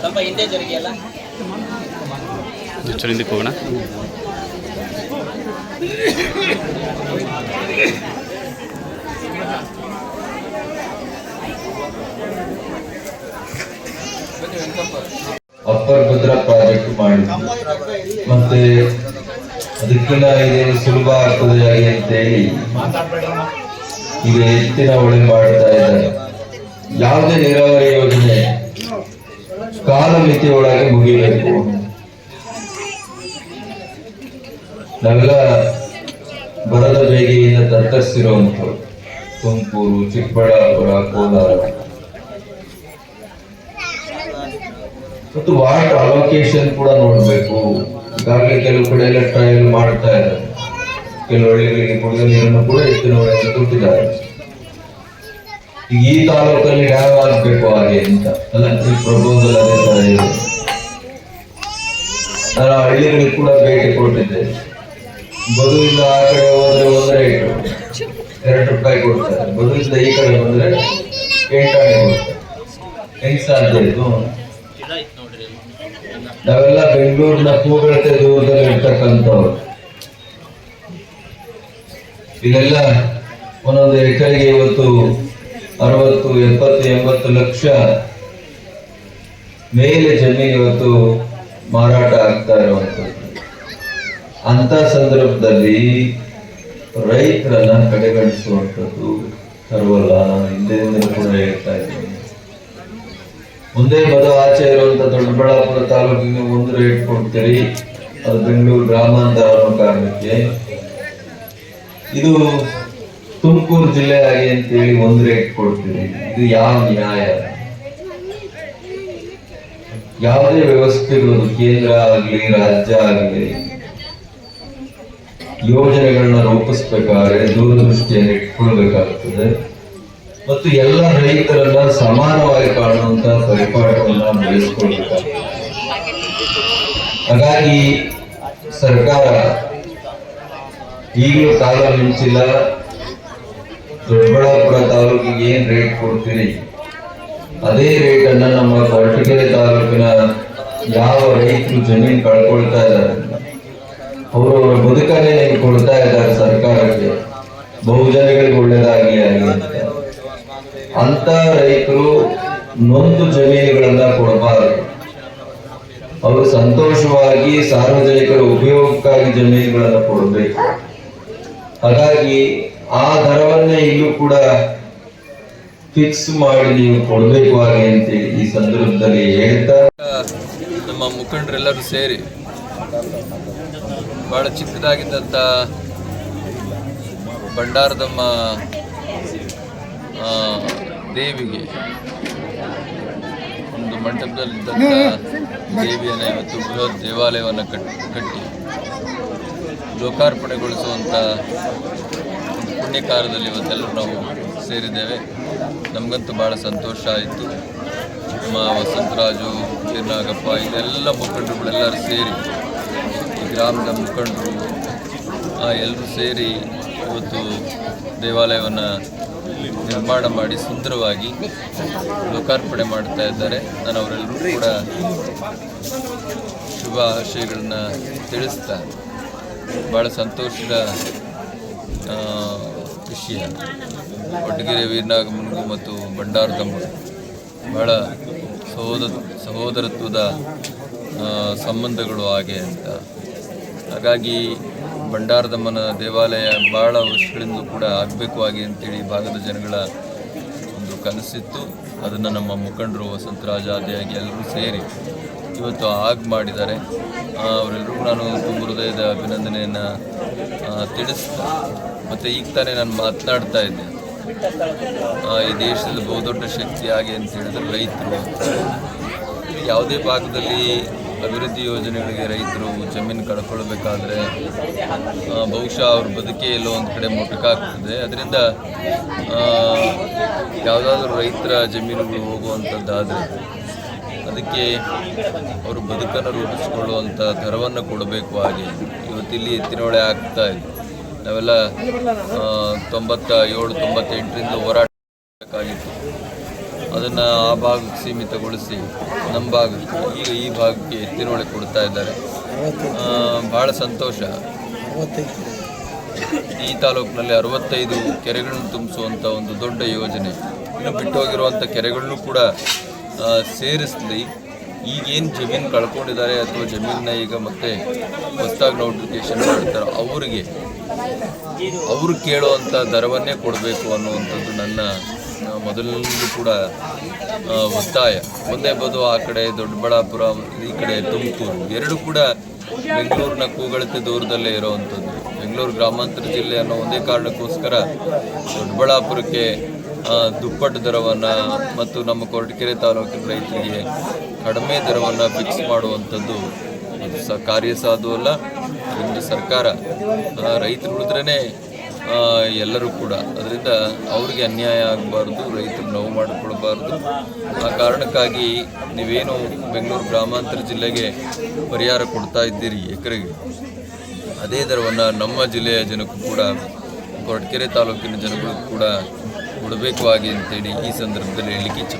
ಸ್ವಲ್ಪ ಹಿಂದೆ ಜರುಗಿಯಲ್ಲ ಚೂರು ಹಿಂದಕ್ಕೆ ಹೋಗೋಣ. ಅದಕ್ಕಿಂತ ಇದೇನು ಸುಲಭ ಆಗ್ತದೆ ಹಾಗೆ ಅಂತೇಳಿ ಈಗ ಎತ್ತಿನ ಹೊಳೆ ಮಾಡ್ತಾ ಇದ್ದಾರೆ. ಯಾವುದೇ ನೀರಾವರಿ ಯೋಜನೆ ಕಾಲಮಿತಿ ಒಳಗೆ ಮುಗಿಬೇಕು. ನಾವೆಲ್ಲ ಬರದ ಬೇಗೆಯಿಂದ ತತ್ತರಿಸಿರುವಂಥವ್ರು ತುಮಕೂರು, ಚಿಕ್ಕಬಳ್ಳಾಪುರ, ಕೋಲಾರ. ಮತ್ತು ವಾಟ್ ಅಲೋಕೇಶನ್ ಕೂಡ ನೋಡ್ಬೇಕು. ಈಗಾಗಲೇ ಕೆಲವು ಕಡೆ ಎಲ್ಲ ಟ್ರಯಲ್ ಮಾಡ್ತಾ ಇದ್ದಾರೆ. ಕೆಲವು ಹಳ್ಳಿಗಳಿಗೆ ಕುಡಿದ ನೀರನ್ನು ಕೂಡ ಹೊಳೆಯಿಂದ ಕೊಟ್ಟಿದ್ದಾರೆ. ಈ ತಾಲೂಕಲ್ಲಿ ಡ್ಯಾಮ್ ಆಗ್ಬೇಕು ಹಾಗೆ ಅಂತ ಅಲ್ಲ ಈ ಪ್ರಪೋಸಲ್ ಅದೇ ತರ ಇದೆ. ನಾನು ಹಳ್ಳಿಗಳಿಗೆ ಕೂಡ ಭೇಟಿ ಕೊಟ್ಟಿದ್ದೆ. ಬದುವಿಂದ ಆ ಕಡೆ ಹೋದ್ರೆ ಒಂದು ರೇಟು. ಎರಡು ರೂಪಾಯಿ ಕೊಡ್ತಾರೆ. ಬದುವಿಂದ ಈ ಕಡೆ ಬಂದ್ರೆ ಎಂಟಾಣೆ ಕೊಡ್ತಾರೆ. ಹೆಂಗ್ ಸಾಧ್ಯ ಇದು ನಾವೆಲ್ಲ ಬೆಂಗಳೂರಿನ ಪೂಗಳತೆ ದೂರದಲ್ಲಿ ಇರ್ತಕ್ಕಂಥವ್ರು. ಇದೆಲ್ಲ ಒಂದೊಂದು ಎಕರೆಗೆ ಇವತ್ತು ಅರವತ್ತು, ಎಪ್ಪತ್ತು, ಎಂಬತ್ತು ಲಕ್ಷ ಮೇಲೆ ಜಮೀನು ಇವತ್ತು ಮಾರಾಟ ಆಗ್ತಾ ಇರುವಂಥದ್ದು. ಅಂತ ಸಂದರ್ಭದಲ್ಲಿ ರೈತರನ್ನ ಕಡೆಗಣಿಸುವಂಥದ್ದು ಸರ್ವಲ್ಲ. ನಾನು ಹಿಂದಿನಿಂದ ಕೂಡ ಹೇಳ್ತಾ ಮುಂದೆ ಬದ ಆಚೆ ಇರುವಂತ ದೊಡ್ಡಬಳ್ಳಾಪುರ ತಾಲೂಕಿಗೆ ಒಂದು ರೇಟ್ ಕೊಡ್ತೀರಿ. ಅದು ಬೆಂಗಳೂರು ಗ್ರಾಮಾಂತರ ಕಾರಣಕ್ಕೆ ಇದು ತುಮಕೂರು ಜಿಲ್ಲೆ ಆಗಿ ಅಂತೇಳಿ ಒಂದು ರೇಟ್ ಕೊಡ್ತೀರಿ. ಇದು ಯಾವ ನ್ಯಾಯ? ಯಾವುದೇ ವ್ಯವಸ್ಥೆ ಇರೋದು ಕೇಂದ್ರ ಆಗಲಿ, ರಾಜ್ಯ ಆಗಲಿ, ಯೋಜನೆಗಳನ್ನ ರೂಪಿಸ್ಬೇಕಾದ್ರೆ ದೂರದೃಷ್ಟಿಯನ್ನು ಇಟ್ಕೊಳ್ಬೇಕಾಗ್ತದೆ. ಮತ್ತು ಎಲ್ಲ ರೈತರನ್ನ ಸಮಾನವಾಗಿ ಕಾಣುವಂತ ಪರಿಪಾಠವನ್ನ ಬೆಳೆಸ್ಕೊಳ್ಬೇಕಾಗ್ತದೆ ಹಾಗಾಗಿ ಸರ್ಕಾರ ಈಗಲೂ ಕಾಲ ಮಿಂಚಿಲ್ಲ ದೊಡ್ಡಬಳ್ಳಾಪುರ ತಾಲೂಕಿಗೆ ಏನ್ ರೇಟ್ ಕೊಡ್ತೀರಿ? ಅದೇ ರೇಟ್ ಅನ್ನ ನಮ್ಮ ಕೊರಟಗೆರೆ ತಾಲೂಕಿನ ಯಾವ ರೈತರು ಜಮೀನು ಕಳ್ಕೊಳ್ತಾ ಇದ್ದಾರೆ. ಅವರು ಬದುಕನ್ನೇ ನೀವು ಕೊಡ್ತಾ ಇದ್ದಾರೆ ಸರ್ಕಾರಕ್ಕೆ. ಬಹುಜನಗಳಿಗೆ ಒಳ್ಳೇದಾಗಿ ಅಂತ. ಅಂತ ರೈತರು ನೊಂದು ಜಮೀನುಗಳನ್ನ ಕೊಡಬಾರದು. ಅವರು ಸಂತೋಷವಾಗಿ ಸಾರ್ವಜನಿಕರ ಉಪಯೋಗಕ್ಕಾಗಿ ಜಮೀನುಗಳನ್ನು ಕೊಡಬೇಕು. ಹಾಗಾಗಿ ಆ ದರವನ್ನೇ ಇಲ್ಲೂ ಕೂಡ ಫಿಕ್ಸ್ ಮಾಡಿ ನೀವು ಕೊಡಬೇಕು ಹಾಗೆ ಅಂತೇಳಿ ಈ ಸಂದರ್ಭದಲ್ಲಿ ಹೇಳ್ತಾ ನಮ್ಮ ಮುಖಂಡರೆಲ್ಲರೂ ಸೇರಿ ಬಹಳ ಚಿಕ್ಕದಾಗಿದ್ದಂಥ ಭಂಡಾರದಮ್ಮ ದೇವಿಗೆ. ಒಂದು ಮಂಟಪದಲ್ಲಿದ್ದಂಥ ದೇವಿಯನ್ನು ಇವತ್ತು ಬೃಹತ್ ದೇವಾಲಯವನ್ನು ಕಟ್ಟಿ ಕಟ್ಟಿ ಲೋಕಾರ್ಪಣೆಗೊಳಿಸುವಂಥ ಒಂದು ಪುಣ್ಯ ಇವತ್ತೆಲ್ಲರೂ ನಾವು ಸೇರಿದ್ದೇವೆ. ನಮಗಂತೂ ಭಾಳ ಸಂತೋಷ ಆಯಿತು. ನಮ್ಮ ವಸಂತರಾಜು ಕಿರ್ನಾಗಪ್ಪ ಇದೆಲ್ಲ ಮುಖಂಡರುಗಳೆಲ್ಲರೂ ಸೇರಿ ಈ ಗ್ರಾಮದ ಮುಖಂಡರು ಎಲ್ಲರೂ ಸೇರಿ ಇವತ್ತು ದೇವಾಲಯವನ್ನು ನಿರ್ಮಾಣ ಮಾಡಿ ಸುಂದರವಾಗಿ ಲೋಕಾರ್ಪಣೆ ಮಾಡ್ತಾ ಇದ್ದಾರೆ. ನಾನು ಅವರೆಲ್ಲರೂ ಕೂಡ ಶುಭ ಆಶಯಗಳನ್ನ ತಿಳಿಸ್ತಾ ಭಾಳ ಸಂತೋಷದ ವಿಷಯ. ಕೊಟ್ಟಗೆರೆ ವೀರನಾಗಮನಿಗೂ ಮತ್ತು ಭಂಡಾರದಮ್ಮ ಬಹಳ ಸಹೋದ ಸಹೋದರತ್ವದ ಸಂಬಂಧಗಳು ಹಾಗೆ ಅಂತ. ಹಾಗಾಗಿ ಭಂಡಾರದಮ್ಮನ ದೇವಾಲಯ ಭಾಳ ವರ್ಷಗಳಿಂದ ಕೂಡ ಆಗಬೇಕು ಆಗಿ ಅಂತೇಳಿ ಭಾಗದ ಜನಗಳ ಒಂದು ಕನಸಿತ್ತು. ಅದನ್ನು ನಮ್ಮ ಮುಖಂಡರು ವಸಂತರಾಜ ಆದಿಯಾಗಿ ಎಲ್ಲರೂ ಸೇರಿ ಇವತ್ತು ಆಗ ಮಾಡಿದ್ದಾರೆ. ಅವರೆಲ್ಲರೂ ನಾನು ತುಂಬ ಹೃದಯದ ಅಭಿನಂದನೆಯನ್ನು ತಿಳಿಸ್ತ ಮತ್ತು ಈಗ ತಾನೇ ನಾನು ಮಾತನಾಡ್ತಾ ಇದ್ದೆ. ಈ ದೇಶದಲ್ಲಿ ಬಹುದೊಡ್ಡ ಶಕ್ತಿ ಹಾಗೆ ಅಂತ ಹೇಳಿದ್ರೆ ರೈತರು. ಯಾವುದೇ ಭಾಗದಲ್ಲಿ ಅಭಿವೃದ್ಧಿ ಯೋಜನೆಗಳಿಗೆ ರೈತರು ಜಮೀನು ಕಳ್ಕೊಳ್ಬೇಕಾದ್ರೆ ಬಹುಶಃ ಅವ್ರ ಬದುಕೇ ಎಲ್ಲೋ ಒಂದು ಕಡೆ ಮೊಟಕಾಗ್ತದೆ. ಅದರಿಂದ ಯಾವುದಾದ್ರೂ ರೈತರ ಜಮೀನುಗಳು ಹೋಗುವಂಥದ್ದಾದರೆ ಅದಕ್ಕೆ ಅವರು ಬದುಕನ್ನು ರೂಪಿಸಿಕೊಳ್ಳುವಂಥ ದರವನ್ನು ಕೊಡಬೇಕು ಹಾಗೆ. ಇವತ್ತಿಲ್ಲಿ ಎತ್ತಿನೊಳೆ ಆಗ್ತಾ ಇದೆ. ನಾವೆಲ್ಲ ತೊಂಬತ್ತ ಏಳು ತೊಂಬತ್ತೆಂಟರಿಂದ ಹೋರಾಟ ಅದನ್ನು ಆ ಭಾಗಕ್ಕೆ ಸೀಮಿತಗೊಳಿಸಿ ನಮ್ಮ ಭಾಗಕ್ಕೆ, ಈಗ ಈ ಭಾಗಕ್ಕೆ ತಿರುವಳಿ ಕೊಡ್ತಾ ಇದ್ದಾರೆ. ಭಾಳ ಸಂತೋಷ. ಈ ತಾಲೂಕಿನಲ್ಲಿ ಅರವತ್ತೈದು ಕೆರೆಗಳನ್ನು ತುಂಬಿಸುವಂಥ ಒಂದು ದೊಡ್ಡ ಯೋಜನೆ. ಇನ್ನು ಬಿಟ್ಟು ಹೋಗಿರುವಂಥ ಕೆರೆಗಳನ್ನು ಕೂಡ ಸೇರಿಸಲಿ. ಈಗೇನು ಜಮೀನು ಕಳ್ಕೊಂಡಿದ್ದಾರೆ ಅಥವಾ ಜಮೀನನ್ನ ಈಗ ಮತ್ತೆ ಹೊಸದಾಗಿ ನೋಟಿಫಿಕೇಶನ್ ಮಾಡ್ತಾರೆ ಅವರಿಗೆ, ಅವರು ಕೇಳುವಂಥ ದರವನ್ನೇ ಕೊಡಬೇಕು ಅನ್ನುವಂಥದ್ದು ನನ್ನ ಮೊದಲಿನಿಂದಲೂ ಕೂಡ ಒತ್ತಾಯ. ಒಂದೇ ಬದು ಆ ಕಡೆ ದೊಡ್ಡಬಳ್ಳಾಪುರ, ಈ ಕಡೆ ತುಮಕೂರು. ಎರಡು ಕೂಡ ಬೆಂಗಳೂರಿನ ಕೂಗಳತೆ ದೂರದಲ್ಲೇ ಇರೋವಂಥದ್ದು. ಬೆಂಗಳೂರು ಗ್ರಾಮಾಂತರ ಜಿಲ್ಲೆ ಅನ್ನೋ ಒಂದೇ ಕಾರಣಕ್ಕೋಸ್ಕರ ದೊಡ್ಡಬಳ್ಳಾಪುರಕ್ಕೆ ದುಪ್ಪಟ್ಟು ದರವನ್ನು ಮತ್ತು ನಮ್ಮ ಕೊರಟಗೆರೆ ತಾಲೂಕಿನ ರೈತರಿಗೆ ಕಡಿಮೆ ದರವನ್ನು ಫಿಕ್ಸ್ ಮಾಡುವಂಥದ್ದು ಸ ಅಲ್ಲ. ಇಂದು ಸರ್ಕಾರ ರೈತರು ಉಳಿದ್ರೇ ಎಲ್ಲರೂ ಕೂಡ. ಅದರಿಂದ ಅವ್ರಿಗೆ ಅನ್ಯಾಯ ಆಗಬಾರ್ದು, ರೈತರು ನೋವು ಮಾಡಿಕೊಳ್ಬಾರ್ದು. ಆ ಕಾರಣಕ್ಕಾಗಿ ನೀವೇನು ಬೆಂಗಳೂರು ಗ್ರಾಮಾಂತರ ಜಿಲ್ಲೆಗೆ ಪರಿಹಾರ ಕೊಡ್ತಾ ಇದ್ದೀರಿ ಎಕರೆಗೆ. ಅದೇ ದರವನ್ನು ನಮ್ಮ ಜಿಲ್ಲೆಯ ಜನಕ್ಕೂ ಕೂಡ, ಕೊರಟಗೆರೆ ತಾಲೂಕಿನ ಜನಗಳು ಕೂಡ ಕೊಡಬೇಕು ಆಗಿ ಅಂತೇಳಿ ಈ ಸಂದರ್ಭದಲ್ಲಿ ಹೇಳಲಿಕ್ಕೆ ಇಚ್ಛೆ